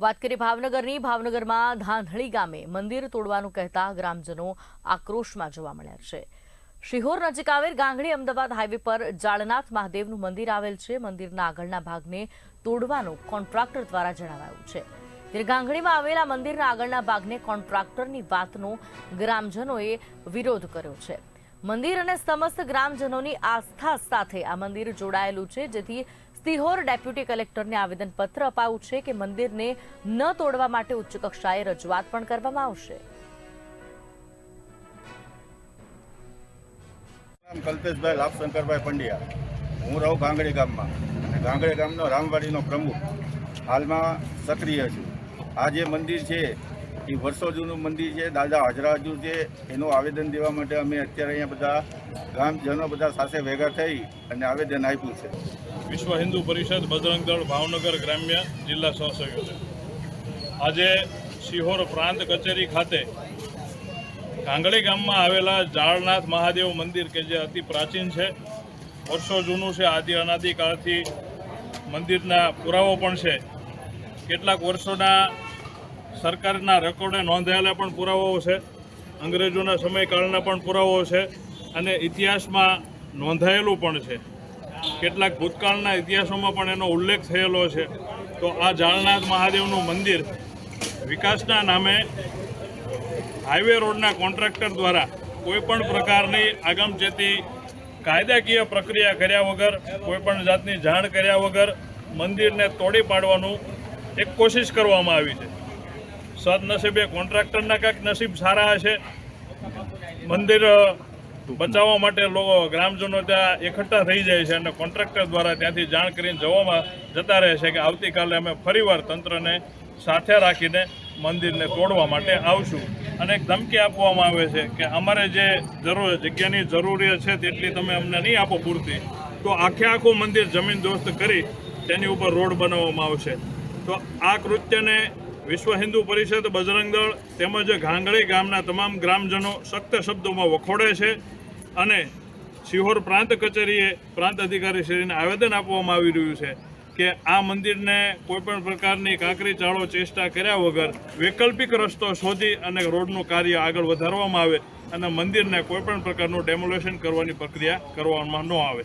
વાત કરીએ ભાવનગરની. ભાવનગરમાં ધાંધળી ગામે મંદિર તોડવાનું કહેતા ગ્રામજનો આક્રોશમાં જોવા મળ્યા છે. શિહોર નજીક આવેલ ગાંગડી અમદાવાદ હાઈવે પર જાળનાથ મહાદેવનું મંદિર આવેલ છે. મંદિરના આગળના ભાગને તોડવાનું કોન્ટ્રાક્ટર દ્વારા જણાવાયું છે. ત્યારે ગાંગડીમાં આવેલા મંદિરના આગળના ભાગને કોન્ટ્રાક્ટરની વાતનો ગ્રામજનોએ વિરોધ કર્યો છે. મંદિર અને સમસ્ત ગ્રામજનોની આસ્થા સાથે આ મંદિર જોડાયેલું છે. જેથી સિહોર ડેપ્યુટી કલેક્ટરને આવેદનપત્ર અપાયું છે કે મંદિરને ન તોડવા માટે ઉચ્ચ કક્ષાએ રજૂઆત પણ કરવામાં આવશે. કલ્પેશભાઈ લાભશંકરભાઈ પંડ્યા. હું રહું ગાંગડી ગામમાં. અને ગાંગડી ગામનો રામવાડીનો પ્રમુખ હાલમાં સક્રિય છું. આ જે મંદિર છે એ વર્ષો જૂનું મંદિર છે, દાદા હજરાજુ છે, એનું આવેદન દેવા માટે અમે અત્યારે અહીંયા બધા ગામજનો બધા સાથે ભેગા થઈ અને આવેદન આપ્યું છે. વિશ્વ હિન્દુ પરિષદ, બજરંગ ભાવનગર ગ્રામ્ય જિલ્લા સહસંયોજક. આજે શિહોર પ્રાંત કચેરી ખાતે કાંગળી ગામમાં આવેલા જાળનાથ મહાદેવ મંદિર, કે જે અતિ પ્રાચીન છે, વર્ષો જૂનું છે, આદિ અનાદિકાળથી મંદિરના પુરાવો પણ છે. કેટલાક વર્ષોના સરકારના રેકોર્ડે નોંધાયેલા પણ પુરાવાઓ છે. અંગ્રેજોના સમયકાળના પણ પુરાવાઓ છે અને ઇતિહાસમાં નોંધાયેલું પણ છે. કેટલાક ભૂતકાળના ઇતિહાસોમાં પણ એનો ઉલ્લેખ થયેલો છે. તો આ જાળનાથ મહાદેવનું મંદિર વિકાસના નામે હાઈવે રોડના કોન્ટ્રાક્ટર દ્વારા કોઈપણ પ્રકારની આગમચેતી કાયદાકીય પ્રક્રિયા કર્યા વગર, કોઈપણ જાતની જાણ કર્યા વગર મંદિરને તોડી પાડવાનું એક કોશિશ કરવામાં આવી છે. સદનસીબે કોન્ટ્રાક્ટરના કાંઈક નસીબ સારા હશે. મંદિર બચાવવા માટે લોકો, ગ્રામજનો ત્યાં એકઠા થઈ જાય છે અને કોન્ટ્રાક્ટર દ્વારા ત્યાંથી જાણ કરીને જવામાં જતા રહે છે કે આવતીકાલે અમે ફરીવાર તંત્રને સાથે રાખીને મંદિરને તોડવા માટે આવશું. અને એક ધમકી આપવામાં આવે છે કે અમારે જે જરૂર, જગ્યાની જરૂરિયાત છે તેટલી તમે અમને નહીં આપો પૂરતી, તો આખે આખું મંદિર જમીન દોસ્ત કરી તેની ઉપર રોડ બનાવવામાં આવશે. તો આ કૃત્યને વિશ્વ હિન્દુ પરિષદ બજરંગ દળ તેમજ ઘાંગળી ગામના તમામ ગ્રામજનો સખ્ત શબ્દોમાં વખોડે છે અને શિહોર પ્રાંત કચેરીએ પ્રાંત અધિકારી શ્રીને આવેદન આપવામાં આવી રહ્યું છે કે આ મંદિરને કોઈપણ પ્રકારની કાંકરી, ચાળો, ચેષ્ટા કર્યા વગર વૈકલ્પિક રસ્તો શોધી અને રોડનું કાર્ય આગળ વધારવામાં આવે અને મંદિરને કોઈપણ પ્રકારનું ડેમોલેશન કરવાની પ્રક્રિયા કરવામાં ન આવે.